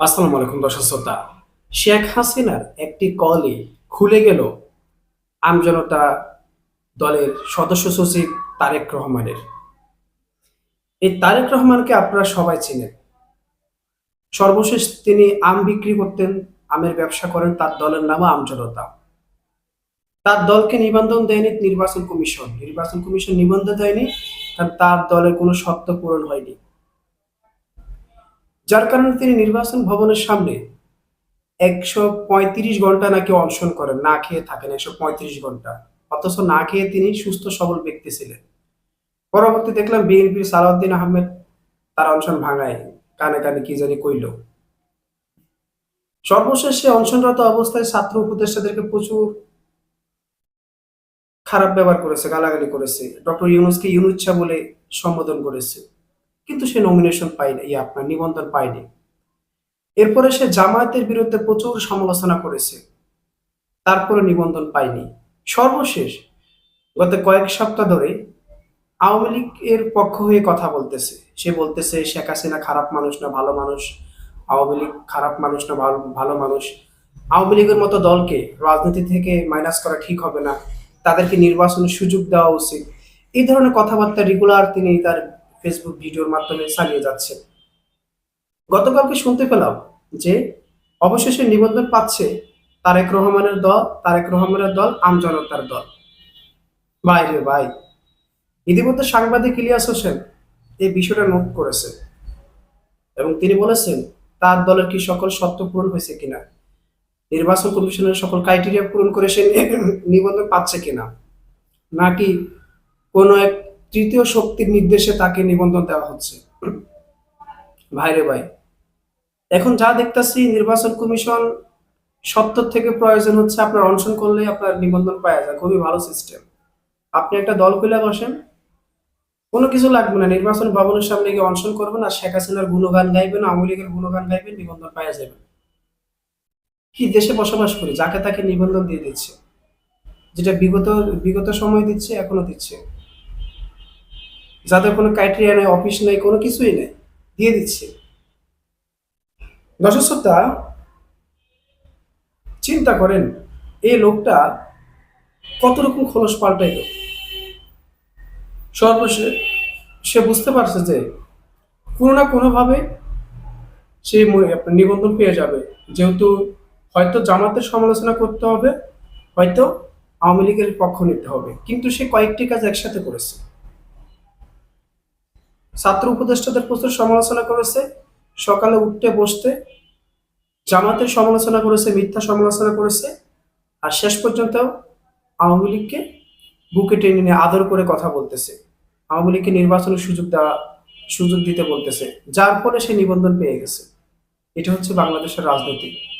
আসসালামু আলাইকুম দর্শক শ্রোতা। শেখ হাসিনার একটি কলই খুলে গেল আমজনতা দলের সদস্য সচিব তারেক রহমানের। এই তারেক রহমানকে আপনারা সবাই চিনেন। সর্বশেষ তিনি আম বিক্রি করতেন, আমের ব্যবসা করেন, তার দলের নাম আমজনতা। তার দলকে নিবন্ধন দেয়নি নির্বাচন কমিশন। নির্বাচন কমিশন নিবন্ধন দেয়নি, কারণ তার দলের কোনো শর্ত পূরণ হয়নি। যার কারণে তিনি নির্বাচন ভবনের সামনে একশো পঁয়ত্রিশ ঘণ্টা নাকি অনশন করেন, না খেয়ে থাকেন একশো পঁয়ত্রিশ ঘণ্টা। অথচ না খেয়ে তিনি সুস্থ, সবল ব্যক্তি ছিলেন। পরবর্তী দেখলাম বিএনপির সালাউদ্দিন আহমেদ তার অনশন ভাঙায়, কানে কানে কি জানি কইল। সর্বশেষে অনশনরত অবস্থায় ছাত্র উপদেষ্টাদেরকে প্রচুর খারাপ ব্যবহার করেছে, গালাগালি করেছে। ডক্টর ইউনুসকে ইউনুচ্ছা বলে সম্বোধন করেছে। কিন্তু সে নমিনেশন পায়নি ইয়ে আপনার নিবন্ধন পায়নি। এরপরে সে জামায়াতের বিরুদ্ধে প্রচুর সমালোচনা করেছে। তারপরে নিবন্ধন পায়নি। সর্বশেষ, গত কয়েক সপ্তাহ ধরে আওয়ামী লীগ এর পক্ষ হয়ে কথা বলতেছে। সে বলতেছে, শেখ হাসিনা খারাপ মানুষ না, ভালো মানুষ। আওয়ামী লীগ খারাপ মানুষ না, ভালো ভালো মানুষ। আওয়ামী লীগের মতো দলকে রাজনীতি থেকে মাইনাস করা ঠিক হবে না। তাদেরকে নির্বাচনের সুযোগ দেওয়া উচিত। এই ধরনের কথাবার্তা রেগুলার তিনি তার ফেসবুক ভিডিওর মাধ্যমে চালিয়ে যাচ্ছেন গতকালকে শুনতে পেলাম যে অবশেষে নিবন্ধন পাচ্ছে তারেক রহমানের দল, তারেক রহমানের দল আমজনতার দল। ভাই রে ভাই, ইতিমধ্যে সাংবাদিক ইলিয়াস হোসেন এই বিষয়টা নোট করেছে এবং তিনি বলেছেন, তার দলের কি সকল শর্ত পূরণ হয়েছে কিনা? নির্বাচন কমিশনের সকল ক্রাইটেরিয়া পূরণ করে সে নিবন্ধন পাচ্ছে কিনা? নাকি কোনো এক তৃতীয় শক্তির নির্দেশে তাকে নিবন্ধন দেওয়া হচ্ছে। ভাইরে ভাই, এখন যা দেখতাছি, নির্বাচন কমিশন সত্তর থেকে প্রয়োজন হচ্ছে আপনার অনশন করলে আপনার নিবন্ধন পাওয়া যায়। খুবই ভালো সিস্টেম আপনি একটা দল খুলে বসেন। কোনো কিছু লাগবে না। নির্বাচন ভবনের সামনে গিয়ে অনশন করবেন আর শেখ হাসিনার গুণগান গাইবেন, আওয়ামী লীগের গুণগান গাইবেন, নিবন্ধন পাওয়া যাবে। কি দেশে বসবাস করি? যাকে তাকে নিবন্ধন দিয়ে দিচ্ছে। যেটা বিগত বিগত সময় দিচ্ছে, এখনও দিচ্ছে। যাদের কোনো ক্রাইটেরিয়া নেই অফিস নেই কোনো কিছুই নেই দিয়ে দিচ্ছে। দর্শক শ্রোতা, চিন্তা করেন এই লোকটা কত রকম খোলস পাল্টাইল? সর্বশেষ সে বুঝতে পারছে যে কোনো না কোনোভাবে সে নিবন্ধন পেয়ে যাবে। যেহেতু হয়তো জামাতের সমালোচনা করতে হবে হয়তো আওয়ামী লীগের পক্ষ নিতে হবে। কিন্তু সে কয়েকটি কাজ একসাথে করেছে। ছাত্র উপদেষ্টাদের প্রচুর সমালোচনা করেছে। সকালে উঠতে বসতে জামাতের সমালোচনা করেছে, মিথ্যা সমালোচনা করেছে। আর শেষ পর্যন্ত আওয়ামী লীগকে বুকে টেনে নিয়ে আদর করে কথা বলতেছে। আওয়ামী লীগকে নির্বাচনের সুযোগ দেওয়া, সুযোগ দিতে বলতেছে। যার ফলে সে নিবন্ধন পেয়ে গেছে। এটা হচ্ছে বাংলাদেশের রাজনীতি।